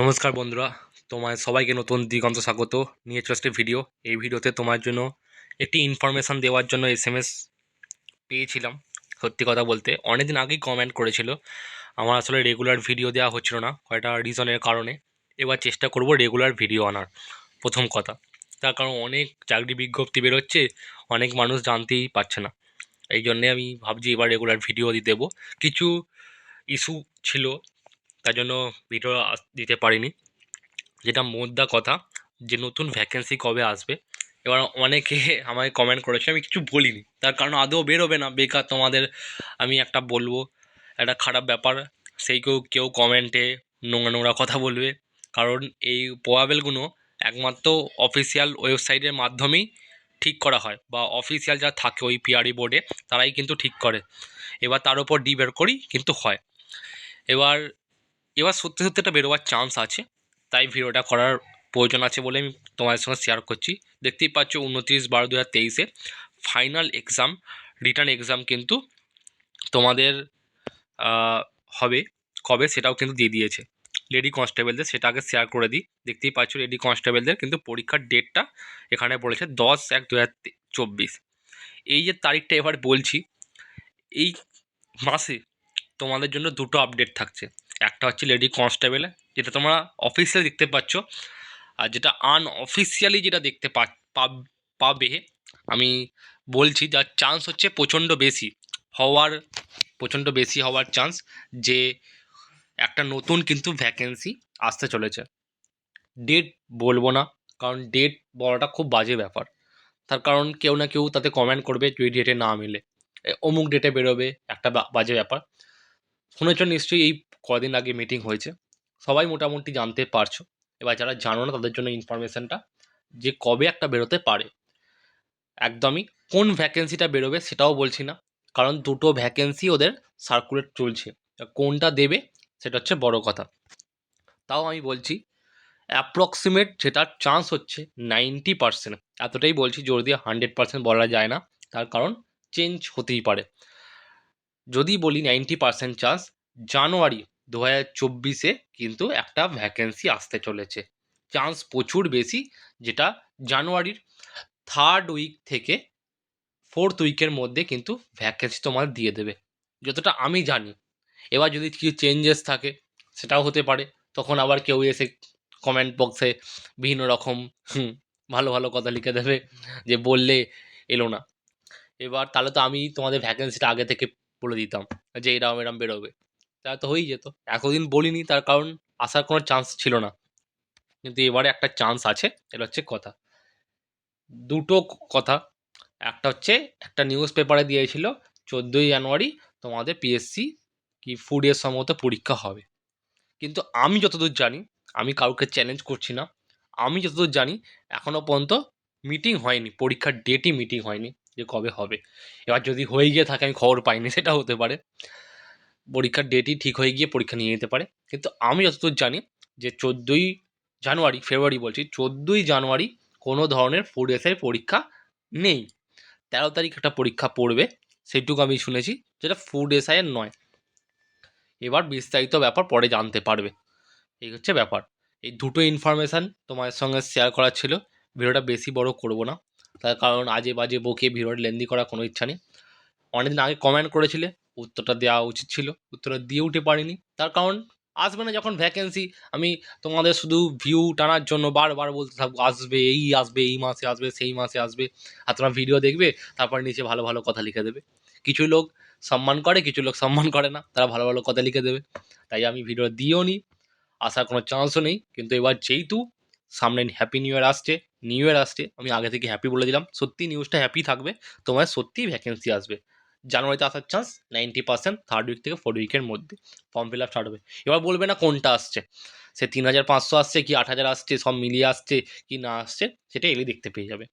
নমস্কার বন্ধুরা, তোমায় সবাইকে নতুন দিগন্ত স্বাগত। নিয়ে চলে ভিডিও এই ভিডিওতে তোমার জন্য একটি ইনফরমেশান দেওয়ার জন্য এস এম এস পেয়েছিলাম, সত্যি কথা বলতে। অনেক দিন আগেই কমেন্ট করেছিল। আমার আসলে রেগুলার ভিডিও দেওয়া হচ্ছিল না, কয়েকটা রিজনের কারণে। এবার চেষ্টা করব রেগুলার ভিডিও আনার, প্রথম কথা। তার কারণ অনেক চাকরি বিজ্ঞপ্তি বেরোচ্ছে, অনেক মানুষ জানতেই পারছে না। এই জন্যে আমি ভাবছি এবার রেগুলার ভিডিও দিয়ে দেবো। কিছু ইস্যু ছিল তার জন্য ভিডিও দিতে পারিনি। যেটা মোদ্দা কথা, যে নতুন ভ্যাকেন্সি কবে আসবে। এবার অনেকে আমাকে কমেন্ট করেছে, আমি কিছু বলিনি। তার কারণ আদৌ বেরোবে না, বেকার তোমাদের আমি একটা বলব। একটা খারাপ ব্যাপার, সেই কেউ কেউ কমেন্টে নোংরা নোংরা কথা বলবে। কারণ এই পোয়াবেলগুলো একমাত্র অফিসিয়াল ওয়েবসাইটের মাধ্যমেই ঠিক করা হয়। বা অফিসিয়াল যা থাকে ওই পিআরই বোর্ডে তারাই কিন্তু ঠিক করে। এবার তার উপর ডিবেট করি, কিন্তু হয়। এবার এবার সত্যি সত্যি একটা বেরোবার চান্স আছে। তাই ভিডিওটা করার প্রয়োজন আছে বলে আমি তোমাদের সঙ্গে শেয়ার করছি। দেখতেই পাচ্ছ উনত্রিশ বারো দু হাজার তেইশে ফাইনাল এক্সাম রিটার্ন এক্সাম কিন্তু তোমাদের হবে। কবে সেটাও কিন্তু দিয়ে দিয়েছে। লেডি কনস্টেবলদের সেটা আগে শেয়ার করে দিই। দেখতেই পাচ্ছ লেডি কনস্টেবলদের কিন্তু পরীক্ষার ডেটটা এখানে বলেছে দশ এক দু হাজার চব্বিশ। এই যে তারিখটা এবার বলছি, এই মাসে তোমাদের জন্য দুটো আপডেট থাকছে। একটা হচ্ছে লেডি কনস্টেবল, যেটা তোমরা অফিসিয়াল দেখতে পাচ্ছ। আর যেটা আনঅফিসিয়ালি যেটা দেখতে পাব- আমি বলছি যার চান্স হচ্ছে প্রচণ্ড বেশি, হওয়ার, প্রচণ্ড বেশি হওয়ার চান্স যে একটা নতুন কিন্তু ভ্যাকেন্সি আসতে চলেছে। ডেট বলব না, কারণ ডেট বলাটা খুব বাজে ব্যাপার। তার কারণ কেউ না কেউ তাতে কমেন্ট করবে যদি ডেটে না মিলে। অমুক ডেটে বেরোবে, একটা বাজে ব্যাপার। শুনেছ নিশ্চয়ই এই কদিন আগে মিটিং হয়েছে। সবাই মোটামুটি জানতে পারছ। এবার যারা জানো না, তাদের জন্য ইনফরমেশনটা যে কবে একটা বেরোতে পারে। একদমই কোন ভ্যাকেন্সিটা বেরোবে সেটাও বলছি না। কারণ দুটো ভ্যাকেন্সি ওদের সার্কুলেট চলছে। কোনটা দেবে সেটা হচ্ছে বড় কথা। তাও আমি বলছি অ্যাপ্রক্সিমেট যেটার চান্স হচ্ছে নাইনটি পার্সেন্ট এতটাই বলছি, জোর দিয়ে হান্ড্রেড পার্সেন্ট বলা যায় না। তার কারণ চেঞ্জ হতেই পারে। যদি বলি নাইনটি পার্সেন্ট চান্স জানুয়ারি দু হাজার চব্বিশে কিন্তু একটা ভ্যাকেন্সি আসতে চলেছে। চান্স প্রচুর বেশি, যেটা জানুয়ারির থার্ড উইক থেকে ফোর্থ উইকের মধ্যে কিন্তু ভ্যাকেন্সি তোমার দিয়ে দেবে। যতটা আমি জানি। এবার যদি কিছু চেঞ্জেস থাকে, সেটাও হতে পারে। তখন আবার কেউ এসে কমেন্ট বক্সে বিভিন্ন রকম ভালো ভালো কথা লিখে দেবে যে বললে এলো না। এবার তাহলে তো আমি তোমাদের ভ্যাকেন্সিটা আগে থেকে বলে দিতাম যে এরম এরম বেরোবে। তা তো হয়েই যেত। এতদিন বলিনি, তার কারণ আসার কোনো চান্স ছিল না। কিন্তু এবারে একটা চান্স আছে, এটা হচ্ছে কথা। দুটো কথা। একটা হচ্ছে, একটা নিউজ পেপারে দিয়েছিল, চোদ্দোই জানুয়ারি তোমাদের পিএসসি কি ফুড ফুডের সম্ভবত পরীক্ষা হবে। কিন্তু আমি যতদূর জানি, আমি কাউকে চ্যালেঞ্জ করছি না, আমি যতদূর জানি এখনও পর্যন্ত মিটিং হয়নি, পরীক্ষার ডেটই মিটিং হয়নি যে কবে হবে। এবার যদি হয়ে গিয়ে থাকে, আমি খবর পাইনি সেটা হতে পারে। পরীক্ষার ডেটই ঠিক হয়ে গিয়ে পরীক্ষা নিয়ে নিতে পারে। কিন্তু আমি যতদূর জানি যে চোদ্দোই জানুয়ারি ফেব্রুয়ারি বলছি, চোদ্দোই জানুয়ারি কোনো ধরনের ফুড এসের পরীক্ষা নেই। তেরো তারিখ একটা পরীক্ষা পড়বে সেটুকু আমি শুনেছি, যেটা ফুড এসআইয়ের নয়। এবার বিস্তারিত ব্যাপার পরে জানতে পারবে। এই হচ্ছে ব্যাপার। এই দুটো ইনফরমেশান তোমাদের সঙ্গে শেয়ার করার ছিল। ভিডিওটা বেশি বড় করব না। তার কারণ আজে বাজে বকে ভিডিওটা লেন্দি করার কোনো ইচ্ছা নেই। অনেকদিন আগে কমেন্ট করেছিলে উত্তরটা দেওয়া উচিত ছিল। উত্তরটা দিয়ে উঠে পারিনি। তার কারণ, আসবে না যখন ভ্যাকেন্সি আমি তোমাদের শুধু ভিউ টানার জন্য বারবার বলতে থাকব, আসবে, এই আসবে, এই মাসে আসবে, সেই মাসে আসবে। আর তোমরা ভিডিও দেখবে, তারপর নিচে ভালো ভালো কথা লিখে দেবে। কিছু লোক সম্মান করে, কিছু লোক সম্মান করে না, তারা ভালো ভালো কথা লিখে দেবে। তাই আমি ভিডিও দিও নি। আসার কোনো চান্সও নেই। কিন্তু এবার যেহেতু সামনে হ্যাপি নিউ ইয়ার আসছে নিউ ইয়ার আসছে, আমি আগে থেকে হ্যাপি বলে দিলাম। সত্যি নিউজটা হ্যাপি থাকবে, তোমার সত্যিই ভ্যাকেন্সি আসবে। জানুয়ারিতে আসার chance ninety percent third week থেকে ফোর্থ উইকের মধ্যে ফর্ম ফিল আপ স্টার্ট হবে। এবার বলবে না কোনটা আসছে। সে তিন হাজার পাঁচশো আসছে কি আট হাজার আসছে, সব মিলিয়ে আসছে কি না আসছে, সেটা এলে দেখতে পেয়ে যাবে।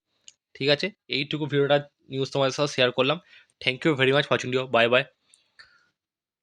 ঠিক আছে? এইটুকু ভিডিওটা নিউজ তোমাদের সাথে শেয়ার করলাম। Thank you very much watching deo bye by